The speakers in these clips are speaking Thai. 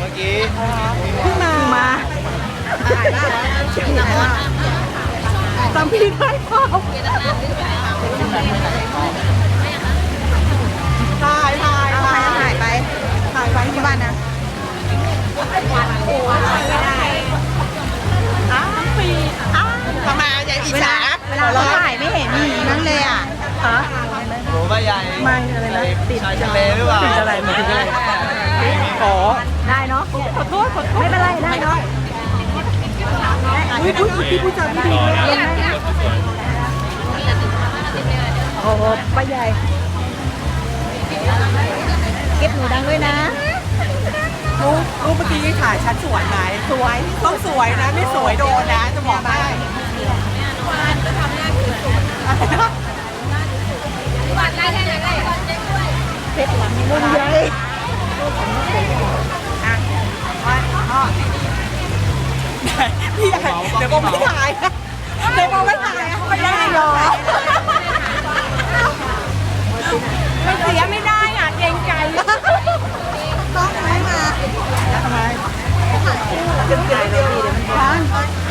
เมื่อกี้ขึ้นมามาจำพี่ได้เปล่าถ่ายถ่ายถ่ายถ่ายไปถ่ายไปที่บ้านนะโอ้ยไม่ได้อ้าวปีอ้าวทำไมใหญ่อิจฉาเวลาเราถ่ายไม่เห็นมีนั่นเลยอะฮะหนูว่าใหญ่ไม่อะไรนะติดทะเลหรือเปล่าติดอะไรมาติดอะไรอ๋อ เนาะขอโทษขอโทษไม่เป็นไรได้เนาะอุ้ยอุ้ยพี่ผู้ชายไม่ดีเลยโอ้โหป้าใหญ่เก็บหนูดังด้วยนะรูปรูปเมื่อกี้ถ่ายชัดสวยไหมสวยต้องสวยนะ ไม่สวยโดนนะจะบอกให้มุมใหญ่ พี่ใหญ่เดี๋ยวผมไม่ถ่ายนะเดี๋ยวผมไม่ถ่ายอะไม่ได้หรอไม่เสียไม่ได้อะเกรงใจต้องไหมมาทำไมเดี๋ยวเดี๋ยวเดี๋ยว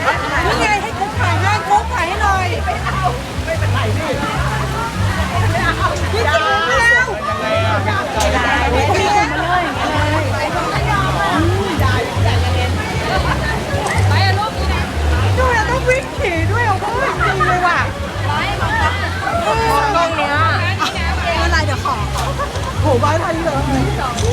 กล้องเ